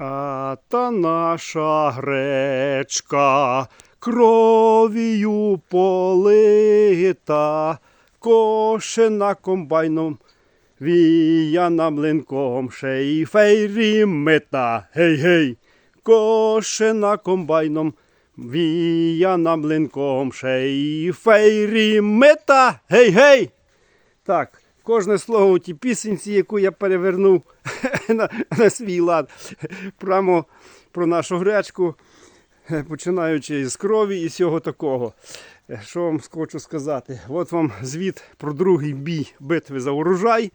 А та наша гречка кров'ю полита, кошена комбайном, віяна млинком, ще й фейрі мита. Гей-гей, кошена комбайном, віяна млинком, ще й. Гей-гей. Так, кожне слово у тій пісенці, яку я перевернув на, на свій лад, прямо про нашу гречку, починаючи з крові і всього такого. Що вам хочу сказати? От вам звіт про другий бій битви за урожай.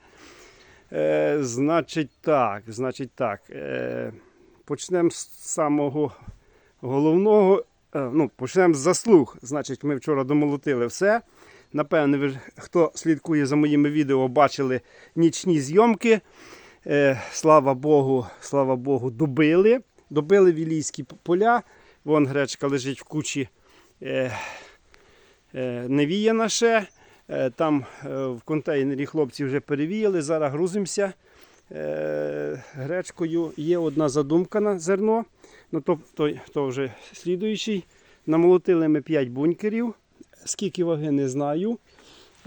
Е, значить так, значить так. Е, почнемо з самого головного. Е, ну, почнемо з заслуг. Значить, ми вчора домолотили все. Напевне, ви хто слідкує за моїми відео, бачили нічні зйомки. Е, слава Богу, слава Богу, добили. Добили вілійські поля. Вон гречка лежить в кучі е, е, не віяна ще. Там в контейнері хлопці вже перевіяли. Зараз грузимося гречкою. Є одна задумка на зерно. Ну, то, то, то вже слідуючий. Намолотили ми 5 бункерів. Скільки ваги не знаю,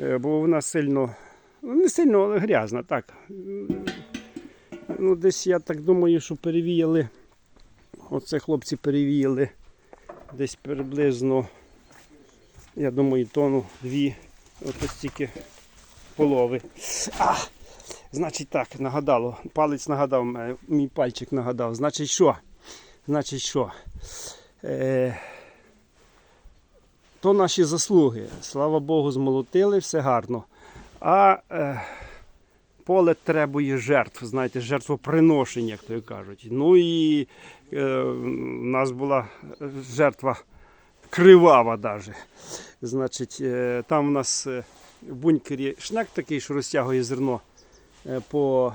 е, бо вона сильно, ну не сильно, але грязна. Так. Ну, десь я так думаю, що перевіяли. Оце хлопці перевіяли десь приблизно, я думаю, тонну дві. Ось стільки полови. А! Значить так, нагадало. Палець нагадав, мій пальчик нагадав. Значить що? Значить що? Е, то наші заслуги. Слава Богу, змолотили, все гарно. А е, поле требує жертв, знаєте, жертвоприношення, як то кажуть. Ну і е, в нас була жертва кривава навіть. Значить, е, там у нас е, в бункері шнек такий, що розтягує зерно е, по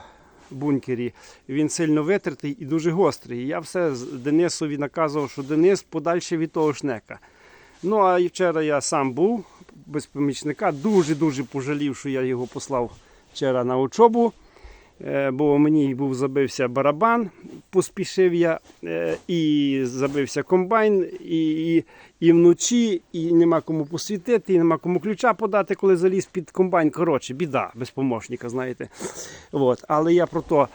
бункері. Він сильно витертий і дуже гострий. Я все Денисові наказував, що Денис подальше від того шнека. Ну, а і вчора я сам був без помічника. Дуже-дуже пожалів, що я його послав вчора на учобу. Е, Бо мені був забився барабан, поспішив я, е, і забився комбайн, і, і, і вночі, і нема кому посвітити, і нема кому ключа подати, коли заліз під комбайн. Коротше, біда без помощника, знаєте. От. Але я про те,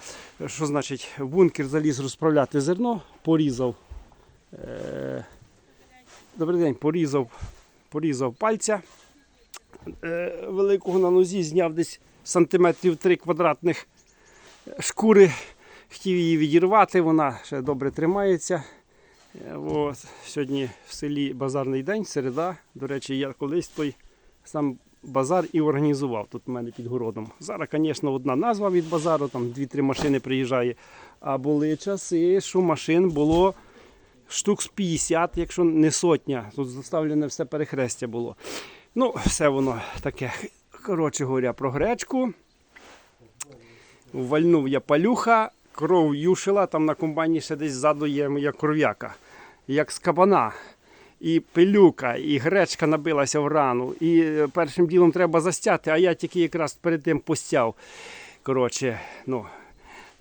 що значить, в бункер заліз розправляти зерно, порізав. Е, Добрий день, порізав, порізав пальця е, великого на нозі, зняв десь сантиметрів 3 квадратних шкури. Хотів її відірвати, вона ще добре тримається. Е, От. Сьогодні в селі базарний день, середа. До речі, я колись той сам базар і організував тут у мене під городом. Зараз, звісно, одна назва від базару, там 2-3 машини приїжджає. А були часи, що машин було штук з 50, якщо не сотня. Тут заставлене все перехрестя було. Ну, все воно таке. Коротше говоря, про гречку. Вальнув я палюха, кров юшила, там на комбайні ще десь ззаду є моя кров'яка, як з кабана. І пилюка, і гречка набилася в рану. І е, першим ділом треба застяти, а я тільки якраз перед тим постяв. Коротше, ну,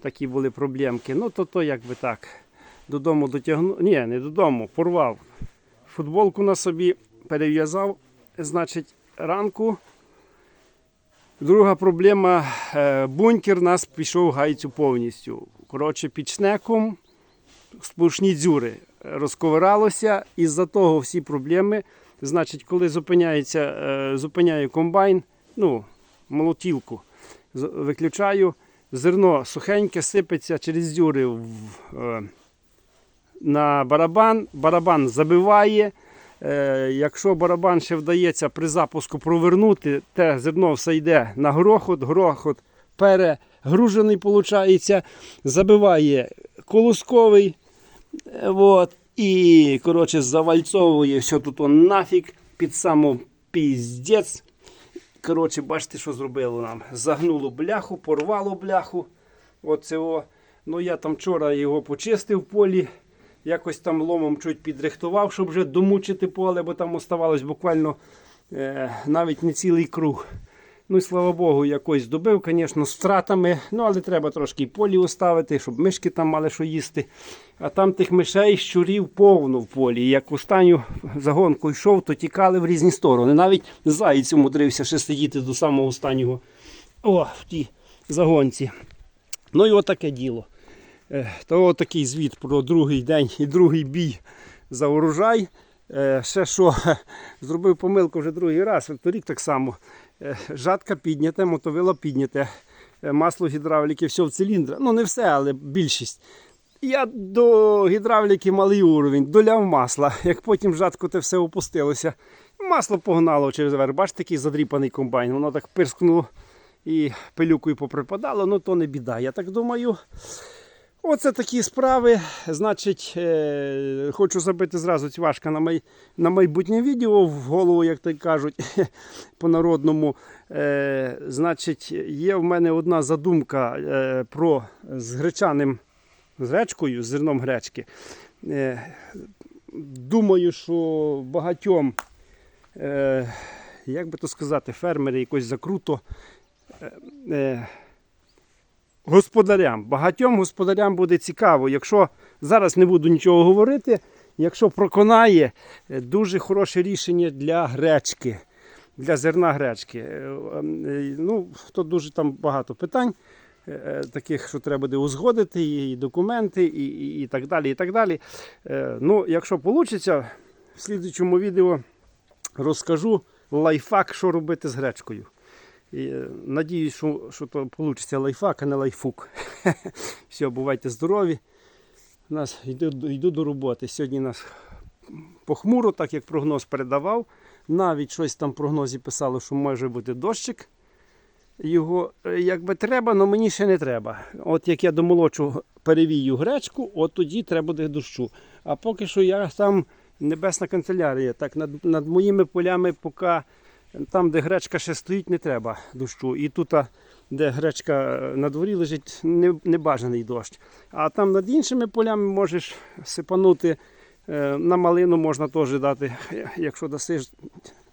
такі були проблемки. Ну, то то якби так. Додому дотягнув. Ні, не додому, порвав. Футболку на собі перев'язав, значить, ранку. Друга проблема, е, бункер нас пішов гайцю повністю. Коротше, під шнеком сплошні дзюри розковиралося. Із-за того всі проблеми. Значить, коли зупиняється, е, зупиняю комбайн, ну, молотілку, виключаю, зерно сухеньке сипеться через дзюри в, е, на барабан, барабан забиває. Е, якщо барабан ще вдається при запуску провернути, те зерно все йде на грохот, грохот перегружений, виходить, забиває колосковий. е, от, і коротше, завальцовує все тут он нафіг під саму піздець. Коротше, бачите, що зробило нам. Загнуло бляху, порвало бляху. Оце о. Ну я там вчора його почистив в полі. Якось там ломом чуть підрихтував, щоб вже домучити поле, бо там оставалось буквально е, навіть не цілий круг. Ну і слава Богу, якось добив, звісно, з втратами. Ну, але треба трошки полі оставити, щоб мишки там мали що їсти. А там тих мишей, щурів повно в полі. Як останню загонку йшов, то тікали в різні сторони. Навіть заєць умудрився ще сидіти до самого останнього о, в тій загонці. Ну і отаке діло. Е, То такий звіт про другий день і другий бій за урожай. Е, Ще що, зробив помилку вже другий раз, торік так само. Е, Жатка підняте, мотовило підняте, масло гідравліки, все в циліндра. Ну не все, але більшість. Я до гідравліки малий уровень, доляв масла. Як потім жатко те все опустилося, масло погнало через верх. Бачите, такий задріпаний комбайн. Воно так пирскнуло і пилюкою поприпадало, ну то не біда. Я так думаю. Оце такі справи. Значить, е, хочу забити зразу цвашка на, май, на майбутнє відео в голову, як то кажуть, по-народному. Е, значить, є в мене одна задумка е, про з гречаним з гречкою, з зерном гречки. Е, думаю, що багатьом, е, як би то сказати, фермери якось закруто. Е, е, господарям. Багатьом господарям буде цікаво, якщо зараз не буду нічого говорити, якщо проконає е, дуже хороше рішення для гречки, для зерна гречки. Е, е, Ну, тут дуже там багато питань. Таких, що треба буде узгодити, і документи, і, і, і так далі. і так далі. Ну, якщо вийде, в слідчому відео розкажу лайфхак, що робити з гречкою. Е, надіюсь, що, що то вийде лайфхак, а не лайфук. Все, бувайте здорові. У нас йду, йду до роботи. Сьогодні нас похмуро, так як прогноз передавав. Навіть щось там в прогнозі писало, що може бути дощик. Його е, якби треба, але мені ще не треба. От як я домолочу перевію гречку, от тоді треба буде дощу. А поки що я там небесна канцелярія. Так, над, над моїми полями поки там, де гречка ще стоїть, не треба дощу. І тут, де гречка е, на дворі лежить, небажаний дощ. А там над іншими полями можеш сипанути. Е, На малину можна теж дати. Якщо дасиш,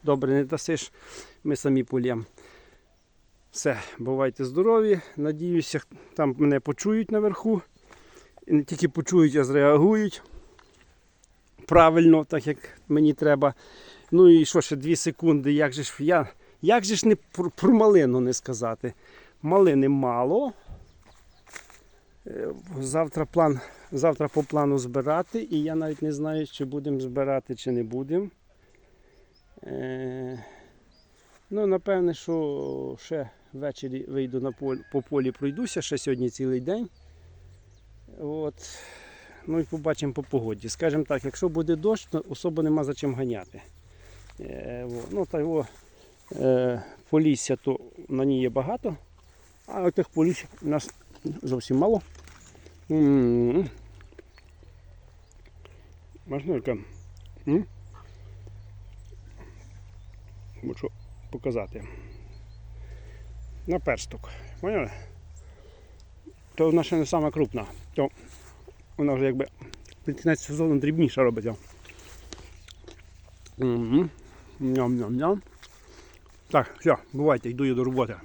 добре, не дасиш, ми самі полємо. Все, бувайте здорові. Надіюся, там мене почують наверху. І не тільки почують, а зреагують правильно, так як мені треба. Ну і що ще 2 секунди, як же ж я. Як же ж не про, про малину не сказати? Малини мало. Е, Завтра план, завтра по плану збирати, і я навіть не знаю, чи будемо збирати, чи не будемо. Е, ну, напевне, що ще ввечері вийду на полі, по полі пройдуся, ще сьогодні цілий день. От. Ну і побачимо по погоді. Скажімо так, якщо буде дощ, то особо нема за чим ганяти. Е, ну, та його е, полісся, то на ній є багато, а тих полісся у нас зовсім мало. Можна? Хочу показати. На персток. Поняли? То вона ще не сама крупна. То вона вже якби під кінець сезону дрібніша робиться. Угу. Ням-ням-ням. Так, все, бувайте, йду я до роботи.